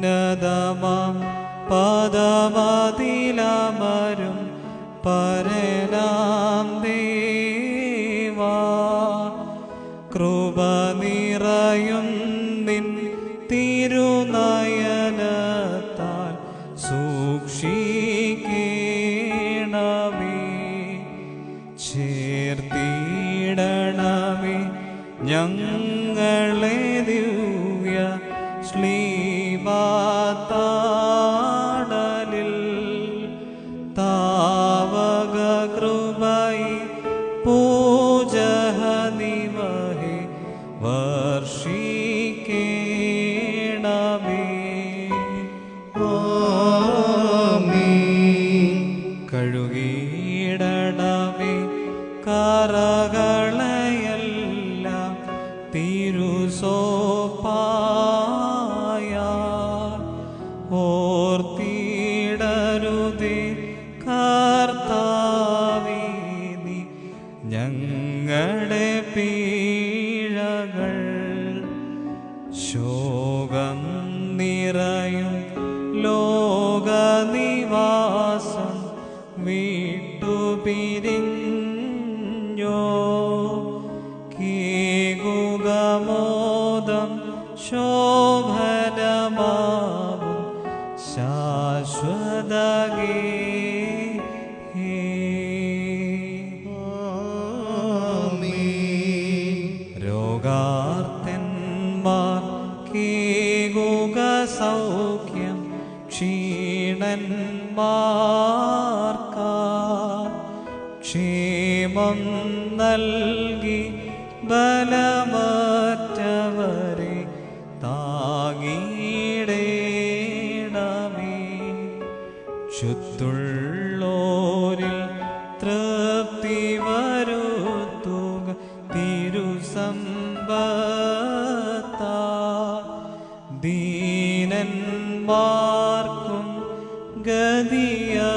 ഉന്നതമാം പദമതിലമരും പരനാം ദേവാ. കൃപ നിറയും നിൻ തിരുനയനത്താൽ സൂക്ഷിക്കണമേ. ചേർത്തിടണമേ ഞങ്ങളെ ദിവ്യ ശ്ലീവാത്താടലിൽ പൂജഹനിമഹി വർഷിക്കണമേ. കഴുകിയിടണമേ കറകളയെല്ലാം തിരുസോപ്പായ പീഴകൾ ശോകം നിറയും ലോകനിവാസം വിട്ടുപിരിഞ്ഞോ കീകുകമോദം ശോഭനമാവും ശാശ്വതഗേ രോഗാർത്തന്മാർ കേകുക സൗഖ്യം ക്ഷീണന്മാർക്ക ക്ഷേമം നൽകി ബലമറ്റവരെ താങ്ങിടേണമേ. ചുറ്റുള്ളോരിൽ തിരുസമ്പത്ത ദീനന്മാർക്കും ഗതിയാ